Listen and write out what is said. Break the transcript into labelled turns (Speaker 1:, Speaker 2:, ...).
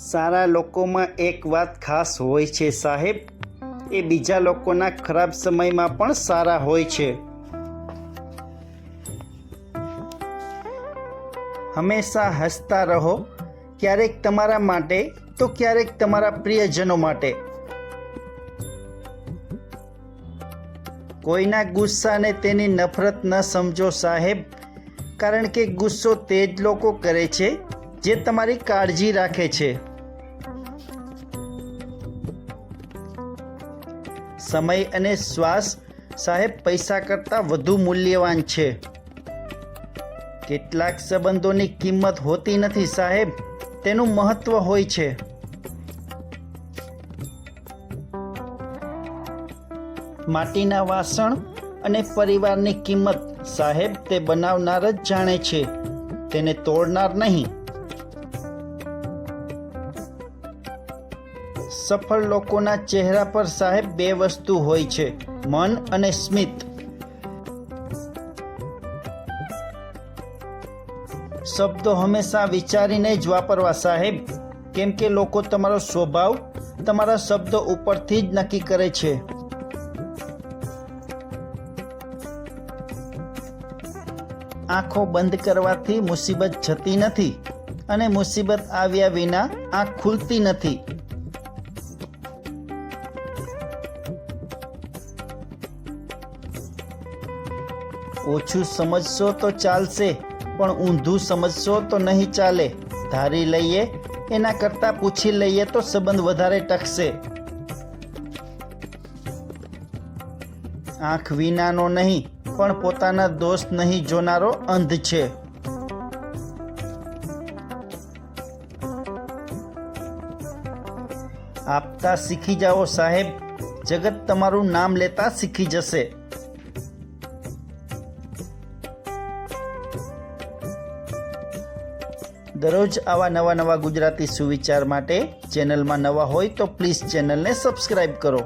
Speaker 1: સારા લોકોમાં એક વાત ખાસ હોય છે સાહેબ. એ બીજા લોકોના ખરાબ સમયમાં પણ સારા હોય છે. હંમેશા હસતા રહો. ક્યારેક તમારા માટે તો ક્યારેક તમારા પ્રિયજનો માટે. કોઈના ગુસ્સાને તેની નફરત ન સમજો સાહેબ, કારણ કે ગુસ્સો તે જ લોકો કરે છે જે તમારી કાળજી રાખે છે. સમય અને શ્વાસ સાહેબ પૈસા કરતાં વધુ મૂલ્યવાન છે. કેટલાક સંબંધોની કિંમત હોતી નથી સાહેબ, તેનું મહત્વ હોય છે. માટીના વાસણ અને પરિવારની કિંમત સાહેબ તે બનાવનાર જ જાણે છે. તેને તોડનાર નહીં. સફળ લોકોના ચહેરા પર સાહેબ બે વસ્તુ હોય છે, મન અને સ્મિત. શબ્દો હંમેશા વિચારીને જ વાપરવા સાહેબ. કેમ કે લોકો તમારો સ્વભાવ તમારા શબ્દો ઉપરથી જ નક્કી કરે છે. આંખો બંધ કરવાથી મુસીબત જતી નથી અને મુસીબત આવ્યા વિના આંખ ખુલતી નથી. ઓછું સમજશો તો ચાલશે, પણ ઊંધું સમજશો તો નહીં ચાલે. ધારી લઈએ, એના કરતાં પૂછી લઈએ તો સંબંધ વધારે ટકશે. આંખ વિનાનો નહીં, પણ પોતાના દોસ્ત નહીં જોનારો અંધ છે. આપતા શીખી જાઓ સાહેબ, જગત તમારું નામ લેતા શીખી જશે. દરરોજ આવા નવા નવા ગુજરાતી સુવિચાર માટે ચેનલમાં નવા હોય તો પ્લીઝ ચેનલને સબસ્ક્રાઈબ કરો.